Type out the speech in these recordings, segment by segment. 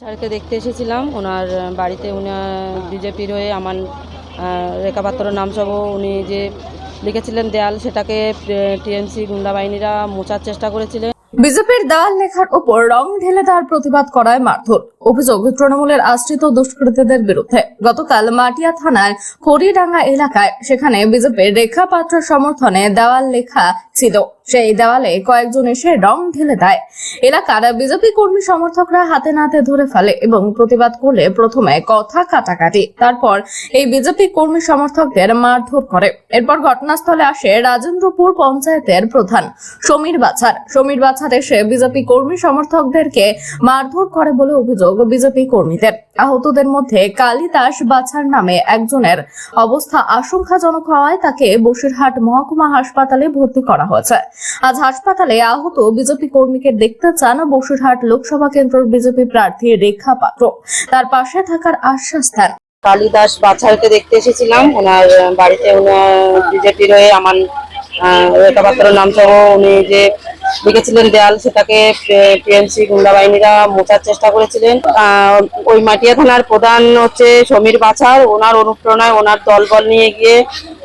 স্যারকে দেখতে এসেছিলাম। ওনার বাড়িতে উনি বিজেপির হয়ে আমার রেখাপাত্র রেখা পাত্র নাম সহ উনি যে লিখেছিলেন দেয়াল, সেটাকে টিএমসি গুন্ডা বাহিনীরা মোচার চেষ্টা করেছিলেন। বিজেপির দেয়াল লেখার ওপর রং ঢেলে তার প্রতিবাদ করায় মারধর। অভিযোগ, তৃণমূলের আশ্রিত দুষ্কৃতীদের বিরুদ্ধে। গতকাল মাটিয়া থানার খড়িডাঙ্গা এলাকায় সেখানে বিজেপির রেখা পাত্র সমর্থনে দেওয়াল লেখা ছিল। সেই দেওয়ালে কয়েকজন এসে রং ঢেলে দেয়। এলাকার বিজেপি কর্মী সমর্থকরা হাতে নাতে ধরে ফেলে এবং প্রতিবাদ করলে প্রথমে কথা কাটাকাটি, তারপর এই বিজেপি কর্মী সমর্থকদের মারধর করে। এরপর ঘটনাস্থলে আসে রাজেন্দ্রপুর পঞ্চায়েতের প্রধান সমীর বাছার। সমীর বাছার এসে বিজেপি কর্মী সমর্থকদেরকে মারধর করে বলে অভিযোগ বিজেপি কর্মীদের আহতদের মধ্যে কালিদাস বাছার নামে একজনের অবস্থা আশঙ্কাজনক হওয়ায় তাকে বসিরহাট মহকুমা হাসপাতালে ভর্তি করা হয়েছে। আজ হাসপাতালে আহত বিজেপি কর্মীকে দেখতে চান বসিরহাট লোকসভা কেন্দ্রের বিজেপি প্রার্থী রেখা পাত্র। তার পাশে থাকার আশ্বাস দেন। কালিদাস বাছারকে দেখতে এসেছিলাম। ওনার, বাড়িতে উনার বিজেপির হয়ে আমার রেখা পাত্র নাম সহ উনি যে লিখেছিলেন দেয়াল, সেটাকে টিএমসি গুন্ডা বাহিনীরা মোচার চেষ্টা করেছিলেন। ওই মাটিয়া থানার প্রধান হচ্ছে সমীর বাছার। ওনার অনুপ্রেরণায় ওনার দলবল নিয়ে গিয়ে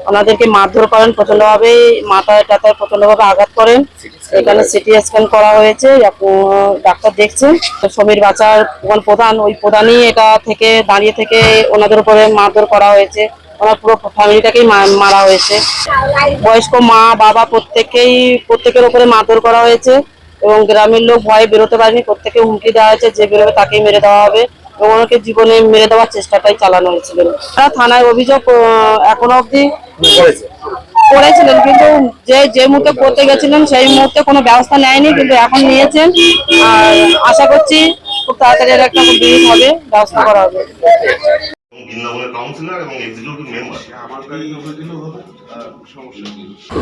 ওনাদেরকে মারধর করেন প্রচন্ডভাবে মাথায় টাথায় প্রচন্ডভাবে আঘাত করেন। এখানে সিটি স্ক্যান করা হয়েছে ডাক্তার দেখছেন। সমীর বাছার প্রধান, ওই প্রধানই এটা থেকে, দাঁড়িয়ে থেকে ওনাদের উপরে মারধর করা হয়েছে। ওনার পুরো ফ্যামিলিটাকেই মারা হয়েছে। বয়স্ক মা বাবা প্রত্যেকেই প্রত্যেকের ওপরে মারধর করা হয়েছে এবং গ্রামের লোক ভয়ে বেরোতে পারেনি। প্রত্যেকে হুমকি দেওয়া হয়েছে যে বেরোবে তাকেই মেরে দেওয়া হবে এবং ওনাকে জীবনে মেরে দেওয়ার চেষ্টাটাই চালানো হয়েছিল। তারা থানায় অভিযোগ এখনও অবধি করেছে। করেছিলেন কিন্তু যে যে মুহূর্তে করতে গেছিলেন সেই মুহূর্তে কোনো ব্যবস্থা নেয়নি কিন্তু এখন নিয়েছেন। আর আশা করছি খুব তাড়াতাড়ি একটা বিহিত হবে ব্যবস্থা করা হবে। বৃন্দাবনের কাউন্সিলর এবং এক্সিকিউটিভ মেম্বার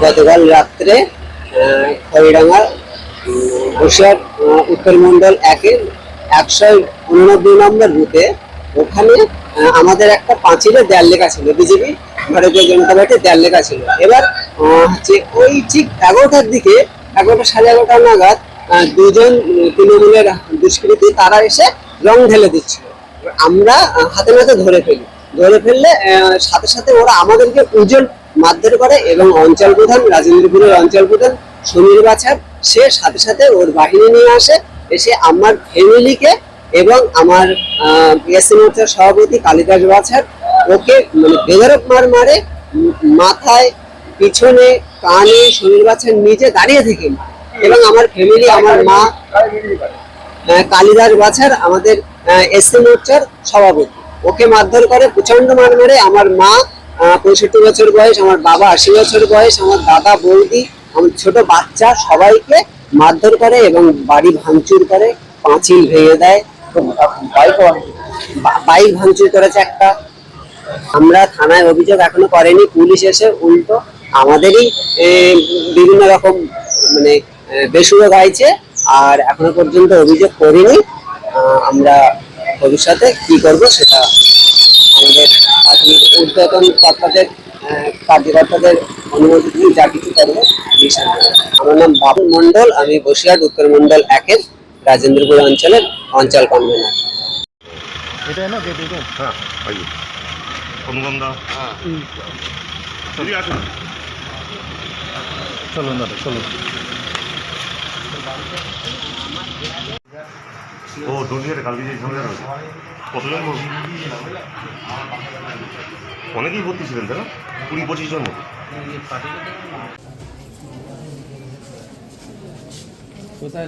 গতকাল রাত্রে বসিরহাট আহ, উত্তরমণ্ডল একের একশো উননব্বই নম্বর রুটে ওখানে আমাদের একটা পাঁচিলে দেয়াল লেখা ছিল বিজেপি ভারতীয় জনতা পার্টির দেয়াল লেখা ছিল। এবার হচ্ছে ওই ঠিক এগারোটার দিকে এগারোটা সাড়ে এগারোটা নাগাদ দুজন তৃণমূলের দুষ্কৃতী তারা এসে রং ঢেলে দিচ্ছিল। আমরা হাতে নাতে ধরে ফেলি। ধরে ফেললে সাথে সাথে ওরা আমাদেরকে উজ্জ্বল মারধর করে এবং অঞ্চল প্রধান, রাজেন্দ্রপুরের অঞ্চল প্রধান, সমীর বাছার, সে সাথে সাথে ওর বাহিনী নিয়ে আসে, এসে আমার ফ্যামিলিকে এবং আমার এসসি মোর্চার সভাপতি কালিদাস বাছার, ওকে মানে বেদরক মার মারে মাথায়, পিছনে, কানে সমীর বাছার নিচে দাঁড়িয়ে থেকে। এবং আমার ফ্যামিলি আমার মা কালিদাস বাছার আমাদের এসসি মোর্চার সভাপতি। ওকে মারধর করে প্রচণ্ড মার মেরে আমার মা পঁয়ষট্টি বছর বয়স, আমার বাবা আশি বছর বয়স, আমার দাদা, বৌদি, আমার ছোট বাচ্চা সবাইকে মারধর করে এবং বাড়ি ভাঙচুর করে, পাঁচিল ভেঙে দেয়। বাইক ভাঙচুর করেছে একটা। আমরা থানায় অভিযোগ এখনও করেনি, পুলিশ এসে উল্টো আমাদেরই বিভিন্ন রকম মানে বেসুরো গাইছে, আর এখনও পর্যন্ত অভিযোগ করিনি। আমরা ভবিষ্যতে কি করব সেটা আমাদের পার্টির ঊর্ধ্বতন কর্তাদের কার্যকর্তাদের অনুমতি দিয়ে যা কিছু করব আমার নাম বাবু মন্ডল আমি বসিরহাট উত্তর মন্ডল একের রাজেন্দ্রপুর অঞ্চলের অঞ্চল কনভেনার। হ্যাঁ দা। চলি চলুন দাদা চলুন। ও ডুলিয়ারে কালকে যে ঝামেলা হয়েছে কতজন অনেকেই ভর্তি ছিলেন তারা কুড়ি পঁচিশ জন কোথায়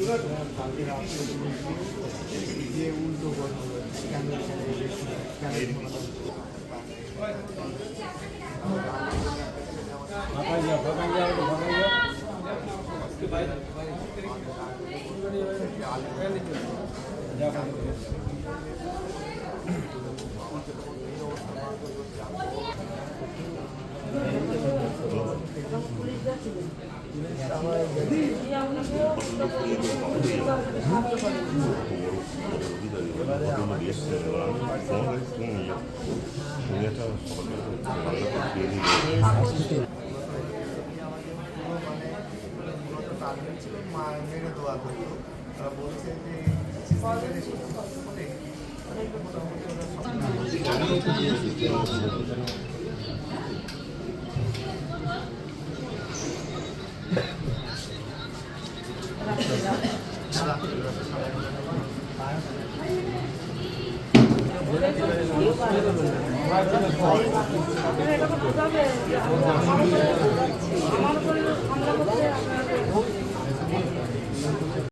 이거는 방귀라고 이게 운도 보는 시간을 보내고 시간을 Thank you. উপরে হামলা করছে